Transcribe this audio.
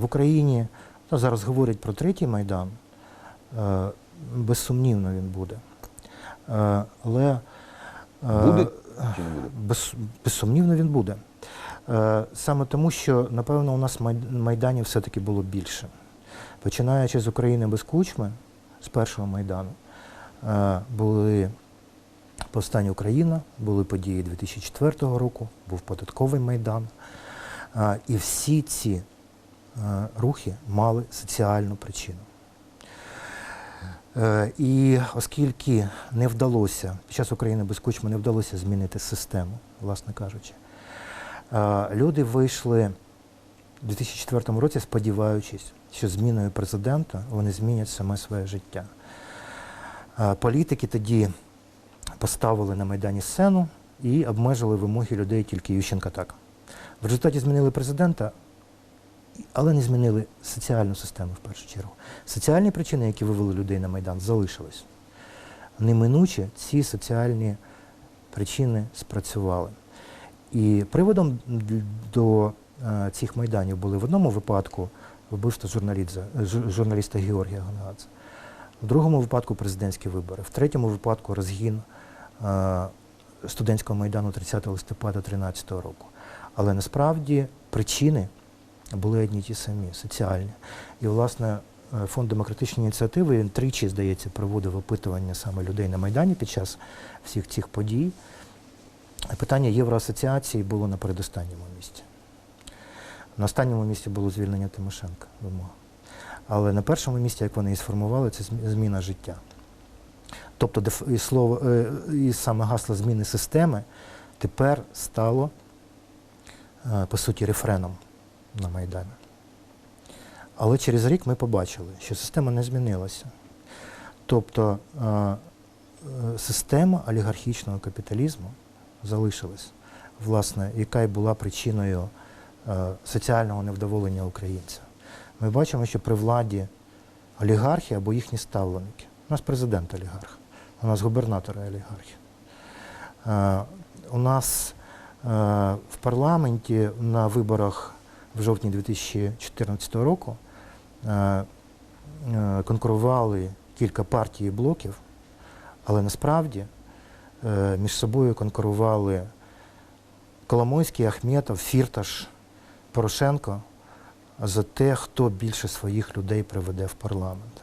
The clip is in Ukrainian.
в Україні ну, зараз говорять про третій майдан. Е, Безсумнівно він буде. Е, Але е, Буде без, безсумнівно він буде. Саме тому, що, напевно, у нас май- майданів все-таки було більше. Починаючи з України без кучми, з першого майдану, були повстання Україна, були події 2004 року, був податковий майдан. І всі ці рухи мали соціальну причину. Е, І оскільки не вдалося, під час України без кучми не вдалося змінити систему, власне кажучи, е, люди вийшли у 2004 році, сподіваючись, що зміною президента вони змінять саме своє життя. Е, Політики тоді поставили на Майдані сцену і обмежили вимоги людей тільки Ющенка так. В результаті змінили президента, але не змінили соціальну систему в першу чергу. Соціальні причини, які вивели людей на Майдан, залишились. Неминуче ці соціальні причини спрацювали. І приводом до е, цих майданів були в одному випадку вбивство журналіста, журналіста Георгія Гонгадзе, в другому випадку президентські вибори, в третьому випадку розгін е, студентського майдану 30 листопада 2013 року. Але насправді причини були одні ті самі, соціальні. І, власне, е, фонд демократичної ініціативи він тричі, здається, проводив опитування саме людей на Майдані під час всіх цих подій. Питання Євроасоціації було на передостанньому місці. На останньому місці було звільнення Тимошенка вимога. Але на першому місці, як вони і сформували, це зміна життя. Тобто і слово, е, і саме гасло зміни системи тепер стало, е, по суті, рефреном на Майдані. Але через рік ми побачили, що система не змінилася. Тобто е, е, система олігархічного капіталізму залишилась, власне, яка й була причиною е, соціального невдоволення українця. Ми бачимо, що при владі олігархи або їхні ставленики. У нас президент олігарх, у нас губернатори олігархи. У нас в парламенті на виборах в жовтні 2014 року е, е, конкурували кілька партій і блоків, але насправді е, між собою конкурували Коломойський, Ахметов, Фірташ, Порошенко за те, хто більше своїх людей приведе в парламент.